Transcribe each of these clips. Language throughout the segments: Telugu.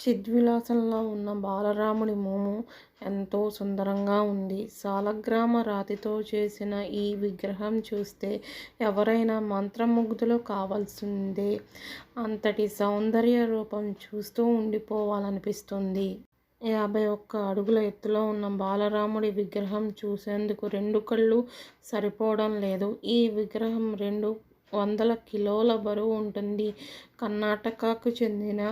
షిద్విలాసంలో ఉన్న బాలరాముడి మోము ఎంతో సుందరంగా ఉంది. సాలగ్రామ రాతితో చేసిన ఈ విగ్రహం చూస్తే ఎవరైనా మంత్రముగ్ధులు కావాల్సిందే. అంతటి సౌందర్య రూపం చూస్తూ ఉండిపోవాలనిపిస్తుంది. యాభై ఒక్క అడుగుల ఎత్తులో ఉన్న బాలరాముడి విగ్రహం చూసేందుకు రెండు కళ్ళు సరిపోవడం లేదు. ఈ విగ్రహం రెండు వందల కిలోల బరువు ఉంటుంది. కర్ణాటకకు చెందిన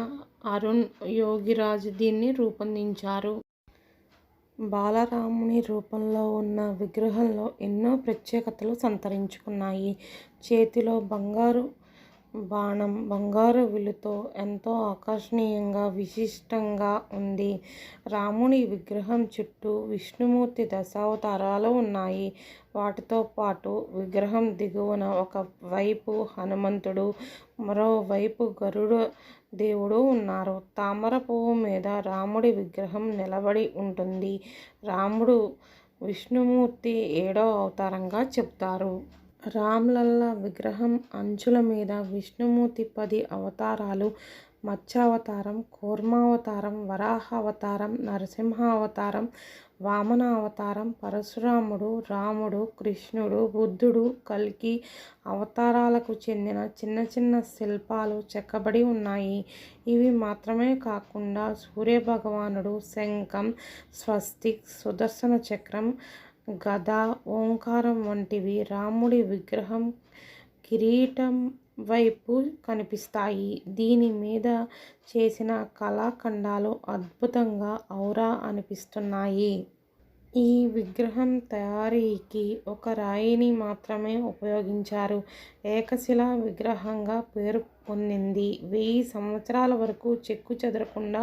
అరుణ్ యోగిరాజ్ దీన్ని రూపొందించారు. బాలరాముని రూపంలో ఉన్న విగ్రహంలో ఎన్నో ప్రత్యేకతలు సంతరించుకున్నాయి. చేతిలో బంగారు బాణం, బంగారు విలుతో ఎంతో ఆకర్షణీయంగా, విశిష్టంగా ఉంది. రాముడి విగ్రహం చుట్టూ విష్ణుమూర్తి దశావతారాలు ఉన్నాయి. వాటితో పాటు విగ్రహం దిగువన ఒక వైపు హనుమంతుడు, మరోవైపు గరుడ దేవుడు ఉన్నారు. తామర పువ్వు మీద రాముడి విగ్రహం నిలబడి ఉంటుంది. రాముడు విష్ణుమూర్తి ఏడో అవతారంగా చెప్తారు రామ్లల్ల విగ్రహం అంచుల మీద విష్ణుమూర్తి పది అవతారాలు మత్స్యావతారం, కూర్మావతారం, వరాహావతారం, నరసింహావతారం, వామనావతారం, పరశురాముడు, రాముడు, కృష్ణుడు, బుద్ధుడు, కల్కి అవతారాలకు చెందిన చిన్న చిన్న శిల్పాలు చెక్కబడి ఉన్నాయి. ఇవి మాత్రమే కాకుండా సూర్యభగవానుడు శంఖం, స్వస్తిక్, సుదర్శన చక్రం, గద, ఓంకారం వంటివి రాముడి విగ్రహం కిరీటం వైపు కనిపిస్తాయి. దీని మీద చేసిన కళాఖండాలు అద్భుతంగా ఔరా అనిపిస్తున్నాయి. ఈ విగ్రహం తయారీకి ఒక రాయిని మాత్రమే ఉపయోగించారు. ఏకశిలా విగ్రహంగా పేరు పొందింది. వెయ్యి సంవత్సరాల వరకు చెక్కు చెదరకుండా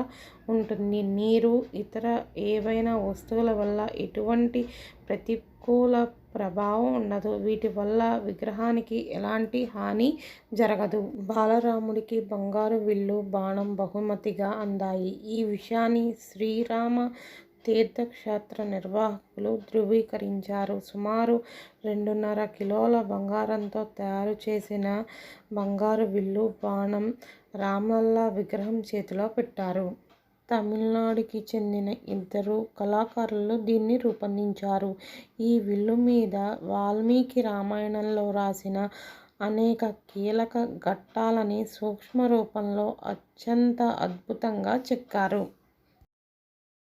ఉంటుంది. నీరు, ఇతర ఏవైనా వస్తువుల వల్ల ఎటువంటి ప్రతికూల ప్రభావం ఉండదు. వీటి వల్ల విగ్రహానికి ఎలాంటి హాని జరగదు. బాలరాముడికి బంగారు విల్లు, బాణం బహుమతిగా అందాయి. ఈ విషయాన్ని శ్రీరామ తీర్థక్షేత్ర నిర్వాహకులు ధ్రువీకరించారు. సుమారు రెండున్నర కిలోల బంగారంతో తయారు చేసిన బంగారు విల్లు, బాణం రామల్ల విగ్రహం చేతిలో పెట్టారు. తమిళనాడుకి చెందిన ఇద్దరు కళాకారులు దీన్ని రూపొందించారు. ఈ విల్లు మీద వాల్మీకి రామాయణంలో రాసిన అనేక కీలక ఘట్టాలని సూక్ష్మ రూపంలో అత్యంత అద్భుతంగా చెక్కారు.